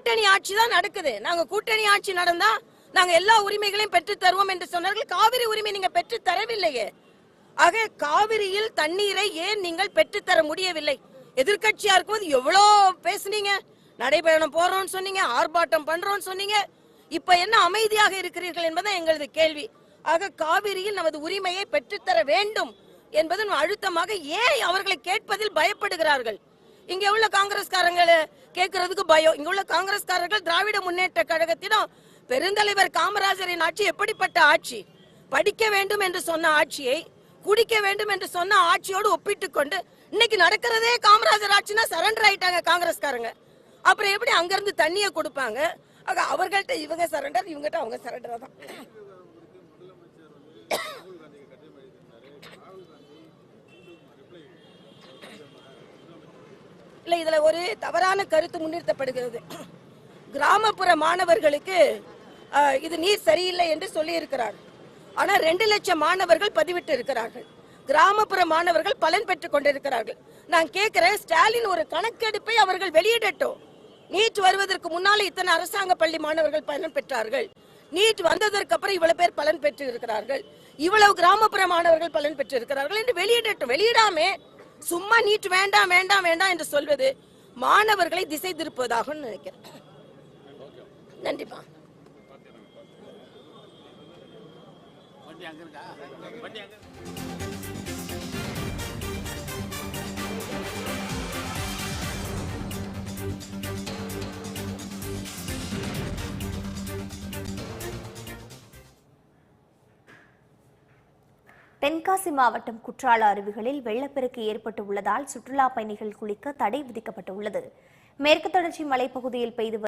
கூட்டணி ஆட்சி தான் நடக்குது. நாங்க கூட்டணி ஆட்சி நடந்தா நாங்க எல்லா உரிமைகளையும் பெற்று தருவோம் என்று சொன்னார்கள். காவிரி உரிமை நீங்க பெற்று தரவில்லையே. ஆக காவிரியில் தண்ணீரை ஏன் நீங்கள் பெற்று தர முடியவில்லை? எதிர்கட்சியா இருக்கும்போது எவ்வளோ பேசுனீங்க? நடைபயணம் போறோம்னு சொன்னீங்க ஆர்ப்பாட்டம் பண்றோம்னு சொன்னீங்க. இப்ப என்ன அமைதியாக இருக்கிறீர்கள் என்பதை எங்களது கேள்வி. ஆக காவிரியில் நமது உரிமையை பெற்றுத்தர வேண்டும் என்பதன் அழுத்தமாக ஏன் அவர்களை கேட்பதில் பயப்படுகிறார்கள்? இங்க உள்ள காங்கிரஸ்காரங்களை கேட்கறதுக்கு பயம். இங்க உள்ள காங்கிரஸ்காரர்கள் திராவிட முன்னேற்ற கழகத்திடம் பெருந்தலைவர் காமராஜரின் ஆட்சி எப்படிப்பட்ட ஆட்சி? படிக்க வேண்டும் என்று சொன்ன ஆட்சியை குடிக்க வேண்டும் என்று சொன்ன ஆட்சியோடு ஒப்பிட்டு கொண்டு இன்னைக்கு நடக்கிறதே காமராஜர் ஆட்சினா சரண்டர் ஆயிட்டாங்க காங்கிரஸ்காரங்க. அப்புறம் எப்படி அங்கிருந்து தண்ணியை கொடுப்பாங்க? அவர்கள்ட்ட இவங்க சரண்டர் இவங்ககிட்ட அவங்க சரண்டர் தான். இல்ல இதுல ஒரு தவறான கருத்து முன்னிறுத்தப்படுகிறது. கிராமப்புற மாணவர்களுக்கு இது நீர் சரியில்லை என்று சொல்லி இருக்கிறார் ஆனால் ரெண்டு லட்சம் மாணவர்கள் பதிவிட்டு இருக்கிறார்கள் கிராமப்புற மாணவர்கள் பலன் பெற்றுக் கொண்டிருக்கிறார்கள். நான் கேட்கிறேன் ஸ்டாலின் ஒரு கணக்கெடுப்பை அவர்கள் வெளியிடட்டும். நீட் வருவதற்கு முன்னால் இத்தனை அரசாங்க பள்ளி மாணவர்கள் பலன் பெற்றார்கள். நீட் வந்ததற்கு அப்புறம் இவ்வளவு பேர் பலன் பெற்று இருக்கிறார்கள் இவ்வளவு கிராமப்புற மாணவர்கள் பலன் பெற்று இருக்கிறார்கள் என்று வெளியிடட்டும் வெளியிடாமே சும்மா நீட் வேண்டாம் வேண்டாம் வேண்டாம் என்று சொல்வது மாணவர்களை திசை திருப்பதாக நினைக்கிறேன். நன்றிப்பா தென்காசி மாவட்டம் குற்றால அருவிகளில் வெள்ளப்பெருக்கு ஏற்பட்டு உள்ளதால் சுற்றுலா பயணிகள் குளிக்க தடை விதிக்கப்பட்டுள்ளது. மேற்கு தொடர்ச்சி மலைப்பகுதியில் பெய்து